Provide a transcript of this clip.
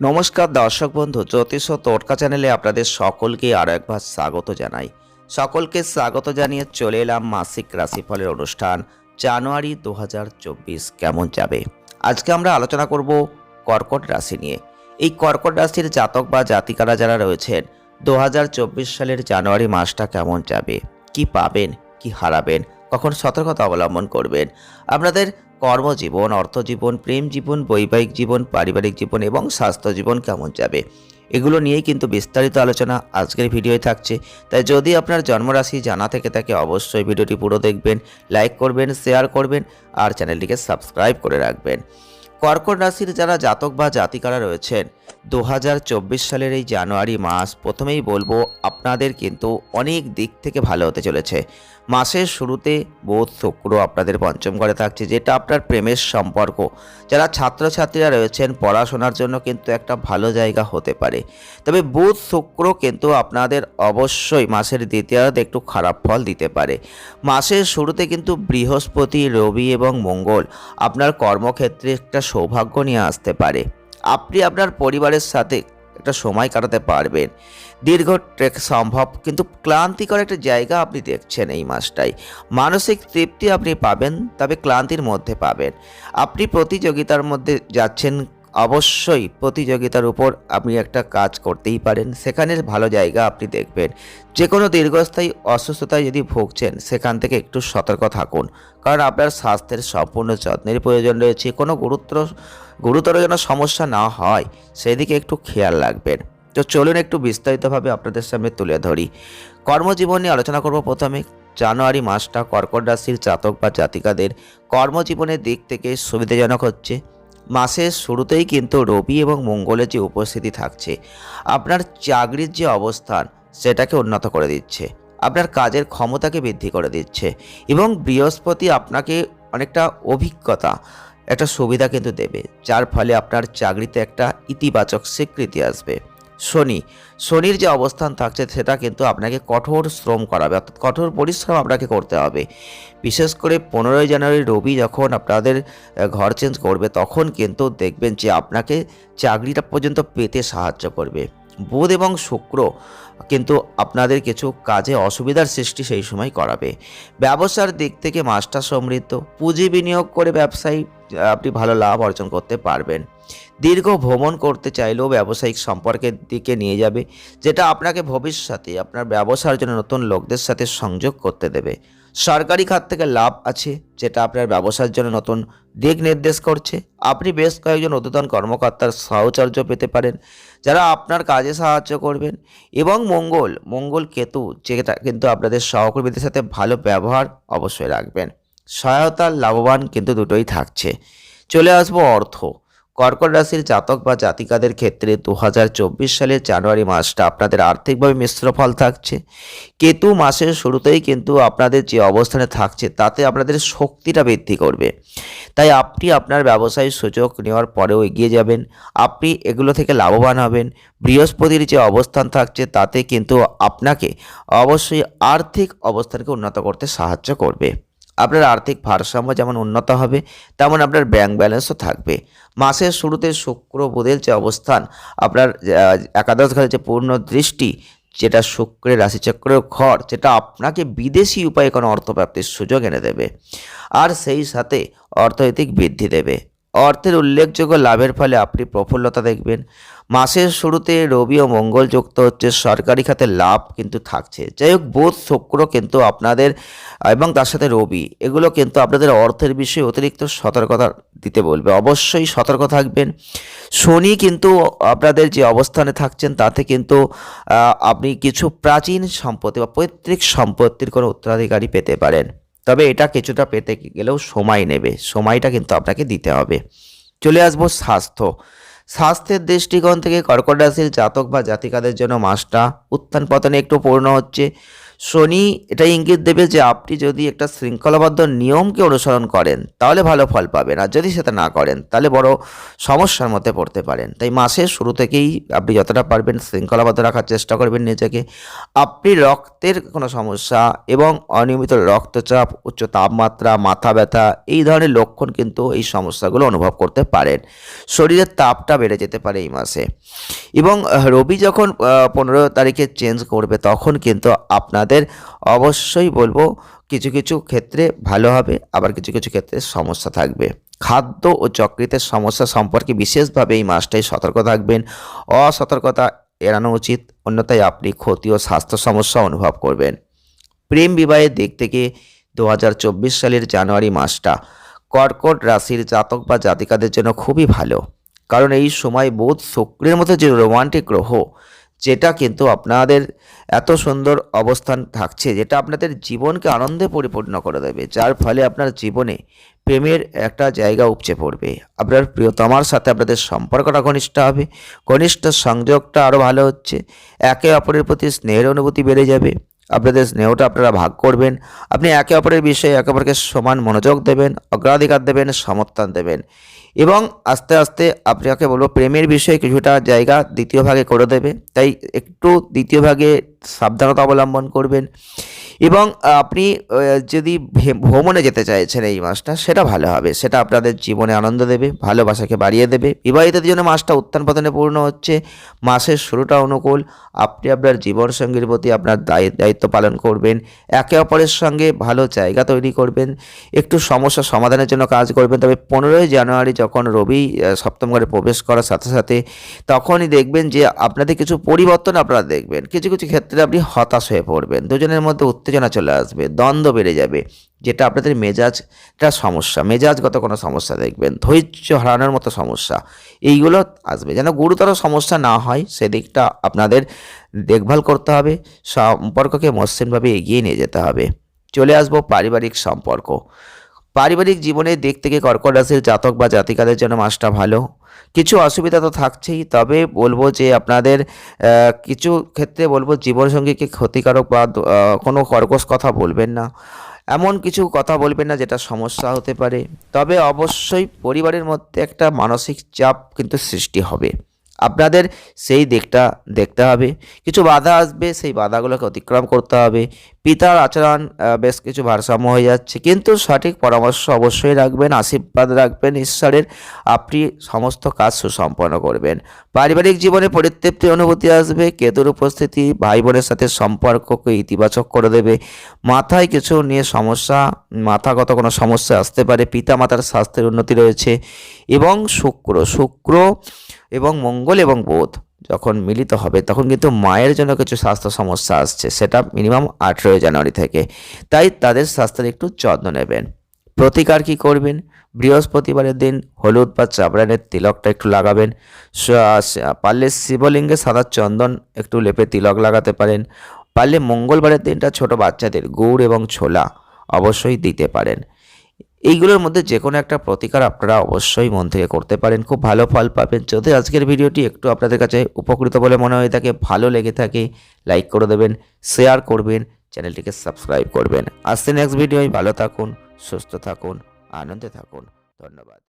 নমস্কার দর্শক বন্ধু, জ্যোতিষ তোটকা চ্যানেলে আপনাদের সকলকে আরও একবার স্বাগত জানাই। সকলকে স্বাগত জানিয়ে চলে এলাম মাসিক রাশিফলের অনুষ্ঠান, জানুয়ারি দু হাজার চব্বিশ কেমন যাবে? আজকে আমরা আলোচনা করব কর্কট রাশি নিয়ে। এই কর্কট রাশির জাতক বা জাতিকারা যারা রয়েছেন দু হাজার চব্বিশ সালের জানুয়ারি মাসটা কেমন যাবে? কি পাবেন, কি হারাবেন? কখন সতর্কতা অবলম্বন করবেন। আপনাদের কর্মজীবন, অর্থজীবন, প্রেম জীবন, বৈবাহিক জীবন, পারিবারিক জীবন এবং স্বাস্থ্য জীবন কেমন যাবে? এগুলো নিয়েই কিন্তু বিস্তারিত আলোচনা আজকের ভিডিওয়ে থাকছে। তাই যদি আপনার জন্মরাশি জানা থেকে থাকে, অবশ্যই ভিডিওটি পুরো দেখবেন, লাইক করবেন, শেয়ার করবেন আর চ্যানেলটিকে সাবস্ক্রাইব করে রাখবেন। কর্কট রাশির যারা জাতক বা জাতিকারা রয়েছেন দু হাজার চব্বিশ সালের এই জানুয়ারি মাস প্রথমেই বলব আপনাদের কিন্তু অনেক দিক থেকে ভালো হতে চলেছে। মাসের শুরুতে বোধ, শুক্র আপনাদের পঞ্চম ঘরে থাকছে, যেটা আপনার প্রেমের সম্পর্ক। যারা ছাত্রছাত্রীরা রয়েছেন, পড়াশোনার জন্য কিন্তু একটা ভালো জায়গা হতে পারে। তবে বুধ, শুক্র কিন্তু আপনাদের অবশ্যই মাসের দ্বিতীয়ার্ধে একটু খারাপ ফল দিতে পারে। মাসের শুরুতে কিন্তু বৃহস্পতি, রবি এবং মঙ্গল আপনার কর্মক্ষেত্রে একটা সৌভাগ্য নিয়ে আসতে পারে। আপনি আপনার পরিবারের সাথে একটা সময় কাটাতে পারবেন। দীর্ঘ ট্রেক সম্ভব, কিন্তু ক্লান্তিকর একটা জায়গা আপনি দেখছেন এই মাসটাই মানসিক তৃপ্তি আপনি পাবেন, তবে ক্লান্তির মধ্যে পাবেন। আপনি প্রতিযোগিতার মধ্যে যাচ্ছেন অবশ্যই প্রতিযোগিতার উপর আপনি একটা কাজ করতেই পারেন। সেখানে ভালো জায়গা আপনি দেখবেন। যে কোনো দীর্ঘস্থায়ী অসুস্থতায় যদি ভুগছেন, সেখান থেকে একটু সতর্ক থাকুন। কারণ আপনার স্বাস্থ্যের সম্পূর্ণ যত্নের প্রয়োজন রয়েছে। কোনো গুরুত্ব গুরুতর যেন সমস্যা না হয়, সেদিকে একটু খেয়াল রাখবেন। তো চলুন একটু বিস্তারিতভাবে আপনাদের সামনে তুলে ধরি। কর্মজীবন নিয়ে আলোচনা করব প্রথমে। জানুয়ারি মাসটা কর্কট রাশির জাতক বা জাতিকাদের কর্মজীবনের দিক থেকে সুবিধাজনক হচ্ছে। মাসের শুরুতেই কিন্তু রবি এবং মঙ্গলের যে উপস্থিতি থাকছে, আপনার চাকরির যে অবস্থান সেটাকে উন্নত করে দিচ্ছে, আপনার কাজের ক্ষমতাকে বৃদ্ধি করে দিচ্ছে এবং বৃহস্পতি আপনাকে অনেকটা অভিজ্ঞতা, একটা সুবিধা কিন্তু দেবে, যার ফলে আপনার চাকরিতে একটা ইতিবাচক স্বীকৃতি আসবে। শনি। শনির যে অবস্থান থাকছে, সেটা কিন্তু আপনাকে কঠোর শ্রম করাবে, অর্থাৎ কঠোর পরিশ্রম আপনাকে করতে হবে। বিশেষ করে পনেরোই জানুয়ারি রবি যখন আপনাদের ঘর চেঞ্জ করবে, তখন কিন্তু দেখবেন যে আপনাকে চাকরিটা পর্যন্ত পেতে সাহায্য করবে। বুধ এবং শুক্র কিন্তু আপনাদের কিছু কাজে অসুবিধার সৃষ্টি সেই সময় করাবে। ব্যবসার দিক থেকে মাসটা সমৃদ্ধ, পুঁজি বিনিয়োগ করে ব্যবসায়ী আপনি ভালো লাভ অর্জন করতে পারবেন। দীর্ঘ ভ্রমণ করতে চাইলেও ব্যবসায়িক সম্পর্কের দিকে নিয়ে যাবে, যেটা আপনাকে ভবিষ্যতে আপনার ব্যবসার জন্য নতুন লোকদের সাথে সংযোগ করতে দেবে। সরকারি খাত থেকে লাভ আছে, যেটা আপনার ব্যবসার জন্য নতুন দিক নির্দেশ করছে। আপনি বেশ কয়েকজন উদ্বোধন কর্মকর্তার সাহচর্য পেতে পারেন, যারা আপনার কাজে সাহায্য করবেন। এবং মঙ্গল মঙ্গল কেতু, যেটা কিন্তু আপনাদের সহকর্মীদের সাথে ভালো ব্যবহার অবশ্যই রাখবেন। সহায়তা লাভবান কিন্তু দুটোই থাকছে। চলে আসব অর্থ। কর্কট রাশির জাতক বা জাতিকাদের ক্ষেত্রে দু হাজার চব্বিশ সালের জানুয়ারি মাসটা আপনাদের আর্থিকভাবে মিশ্র ফল থাকছে। কেতু মাসের শুরুতেই কিন্তু আপনাদের যে অবস্থানে থাকছে, তাতে আপনাদের শক্তিটা বৃদ্ধি করবে। তাই আপনি আপনার ব্যবসায়িক সুযোগ নেওয়ার পরেও এগিয়ে যাবেন। আপনি এগুলো থেকে লাভবান হবেন। বৃহস্পতির যে অবস্থান থাকছে, তাতে কিন্তু আপনাকে অবশ্যই আর্থিক অবস্থানকে উন্নত করতে সাহায্য করবে। আপনার আর্থিক ভারসাম্য যেমন উন্নত হবে, তেমন আপনার ব্যাংক ব্যালেন্সও থাকবে। মাসের শুরুতে শুক্র বোধের যে অবস্থান, আপনার একাদশ ঘরে যে পূর্ণ দৃষ্টি, যেটা শুক্রের রাশিচক্রের ঘর, যেটা আপনাকে বিদেশি উপায়ে কোনো অর্থপ্রাপ্তির সুযোগ এনে দেবে। আর সেই সাথে অর্থনৈতিক বৃদ্ধি দেবে। অর্থের উল্লেখযোগ্য লাভের ফলে আপনি প্রফুল্লতা দেখবেন। মাসের শুরুতে রবি ও মঙ্গল যুক্ত হচ্ছে সরকারি খাতে লাভ কিন্তু থাকছে। যাই হোক, বোধ, শুক্র কিন্তু আপনাদের, এবং তার সাথে রবি, এগুলো কিন্তু আপনাদের অর্থের বিষয়ে অতিরিক্ত সতর্কতা দিতে বলবে। অবশ্যই সতর্ক থাকবেন। শনি কিন্তু আপনাদের যে অবস্থানে থাকছেন, তাতে কিন্তু আপনি কিছু প্রাচীন সম্পত্তি বা পৈতৃক সম্পত্তির কোনো উত্তরাধিকারী পেতে পারেন। তবে এটা কিছুটা পেতে গেলেও সময় নেবে। সময়টা কিন্তু আপনাকে দিতে হবে। চলে আসব স্বাস্থ্য। স্বাস্থ্যের দৃষ্টিকোণ থেকে কর্কট রাশির জাতক বা জাতিকাদের জন্য মাসটা উত্থান পতনে একটু পূর্ণ হচ্ছে। শনি এটা ইঙ্গিত দেবে যে আপনি যদি একটা শৃঙ্খলাবদ্ধ নিয়মকে অনুসরণ করেন, তাহলে ভালো ফল পাবেন। আর যদি সেটা না করেন, তাহলে বড় সমস্যার মধ্যে পড়তে পারেন। তাই মাসের শুরু থেকেই আপনি যতটা পারবেন শৃঙ্খলাবদ্ধ রাখার চেষ্টা করবেন নিজেকে। আপনি রক্তের কোনো সমস্যা এবং অনিয়মিত রক্তচাপ, উচ্চ তাপমাত্রা, মাথা ব্যথা, এই ধরনের লক্ষণ কিন্তু এই সমস্যাগুলো অনুভব করতে পারেন। শরীরের তাপটা বেড়ে যেতে পারে এই মাসে। এবং রবি যখন পনেরো তারিখে চেঞ্জ করবে, তখন কিন্তু আপনাদের অবশ্যই বলব, কিছু কিছু ক্ষেত্রে ভালো হবে, আবার কিছু কিছু ক্ষেত্রে সমস্যা থাকবে। খাদ্য ও যকৃতের সমস্যা সম্পর্কে বিশেষভাবে এই মাসটাই সতর্ক থাকবেন। অসতর্কতা এড়ানো উচিত, অন্যথায় আপনি ক্ষতি ও স্বাস্থ্য সমস্যা অনুভব করবেন। প্রেম বিবাহের দিক থেকে দু হাজার চব্বিশ সালের জানুয়ারি মাসটা কর্কট রাশির জাতক বা জাতিকাদের জন্য খুবই ভালো। কারণ এই সময় বোধ শুক্রের মতো যে রোমান্টিক গ্রহ যেটা কিন্তু আপনাদের এত সুন্দর অবস্থান থাকছে, যেটা আপনাদের জীবনকে আনন্দে পরিপূর্ণ করে দেবে, যার ফলে আপনার জীবনে প্রেমের একটা জায়গা উপচে পড়বে। আপনার প্রিয়তমার সাথে আপনাদের সম্পর্কটা ঘনিষ্ঠ হবে, ঘনিষ্ঠ সংযোগটা আরও ভালো হচ্ছে, একে অপরের প্রতি স্নেহের অনুভূতি বেড়ে যাবে, আপনাদের স্নেহটা আপনারা ভাগ করবেন, আপনি একে অপরের বিষয়ে একে অপরকে সমান মনোযোগ দেবেন, অগ্রাধিকার দেবেন, সমর্থন দেবেন। এবং আস্তে আস্তে আপনাকে বলব, প্রেমের বিষয়ে কিছুটা জায়গা দ্বিতীয় ভাগে করে দেবে। তাই একটু দ্বিতীয় ভাগে সাবধানতা অবলম্বন করবেন। এবং আপনি যদি ভ্রমণে যেতে চাইছেন এই মাসটা, সেটা ভালো হবে। সেটা আপনাদের জীবনে আনন্দ দেবে, ভালোবাসাকে বাড়িয়ে দেবে। বিবাহিতদের জন্য মাসটা উত্থান পতনে পূর্ণ হচ্ছে। মাসের শুরুটা অনুকূল। আপনি আপনার জীবনসঙ্গীর প্রতি আপনার দায়ি- দায়িত্ব পালন করবেন। একে অপরের সঙ্গে ভালো জায়গা তৈরি করবেন। একটু সমস্যা সমাধানের জন্য কাজ করবেন। তবে পনেরোই জানুয়ারি যখন রবি সপ্তম ঘরে প্রবেশ করার সাথে সাথে তখনই দেখবেন যে আপনাদের কিছু পরিবর্তন আপনারা দেখবেন। কিছু কিছু ক্ষেত্রে আপনি হতাশ হয়ে পড়বেন। দুজনের মধ্যে উত্তেজনা চলে আসবে, দ্বন্দ্ব বেড়ে যাবে, যেটা আপনাদের মেজাজটা সমস্যা। মেজাজগত কোনো সমস্যা দেখবেন, ধৈর্য হারানোর মতো সমস্যা। এইগুলো আসবে। যেন গুরুতর সমস্যা না হয়, সেদিকটা আপনাদের দেখভাল করতে হবে, সম্পর্ককে মসৃণভাবে এগিয়ে নিয়ে যেতে হবে। চলে আসব পারিবারিক সম্পর্ক। পারিবারিক জীবনের দিক থেকে কর্কট রাশির জাতক বা জাতিকাদের জন্য মাসটা ভালো। কিছু অসুবিধা তো থাকছেই, তবে বলব যে আপনাদের কিছু ক্ষেত্রে বলব জীবনসঙ্গীকে ক্ষতিকারক বা কোনো কর্কশ কথা বলবেন না। এমন কিছু কথা বলবেন না যেটা সমস্যা হতে পারে। তবে অবশ্যই পরিবারের মধ্যে একটা মানসিক চাপ কিন্তু সৃষ্টি হবে। আপনাদের সেই দিকটা দেখতে হবে। কিছু বাধা আসবে, সেই বাধাগুলোকে অতিক্রম করতে হবে। পিতার আচরণ বেশ কিছু ভারসাম্য হয়ে যাচ্ছে। কিন্তু সঠিক পরামর্শ অবশ্যই রাখবেন, আশীর্বাদ রাখবেন, ঈশ্বরের আপনি সমস্ত কাজ সুসম্পন্ন করবেন। পারিবারিক জীবনে পরিতৃপ্তি অনুভূতি আসবে, কেতুর উপস্থিতি ভাই বোনের সাথে সম্পর্ককে ইতিবাচক করে দেবে। মাথায় কিছু নিয়ে সমস্যা, মাথাগত কোনো সমস্যা আসতে পারে পিতা মাতার স্বাস্থ্যের উন্নতি রয়েছে এবং শুক্র শুক্র এবং মঙ্গল এবং বোধ। যখন মিলিত হবে, তখন কিন্তু মায়ের জন্য কিছু স্বাস্থ্য সমস্যা আসছে। সেটা মিনিমাম আঠেরোই জানুয়ারি থেকে। তাই তাদের স্বাস্থ্যের একটু যত্ন নেবেন। প্রতিকার কি করবেন? বৃহস্পতিবারের দিন হলুদ বা চাবড়ানের তিলকটা একটু লাগাবেন। পারলে শিবলিঙ্গে সাদা চন্দন একটু লেপে তিলক লাগাতে পারেন। পারলে মঙ্গলবারের দিনটা ছোট বাচ্চাদের গুড় এবং ছোলা অবশ্যই দিতে পারেন। এইগুলোর মধ্যে যে কোনো একটা প্রতিকার আপনারা অবশ্যই মন থেকে করতে পারেন। খুব ভালো ফল পাবেন। যদি আজকের ভিডিওটি একটু আপনাদের কাছে উপকৃত বলে মনে হয়ে থাকে, ভালো লেগে থাকে লাইক করে দেবেন শেয়ার করবেন, চ্যানেলটিকে সাবস্ক্রাইব করবেন। আসছে নেক্সট ভিডিওয় ভালো থাকুন, সুস্থ থাকুন, আনন্দে থাকুন। ধন্যবাদ।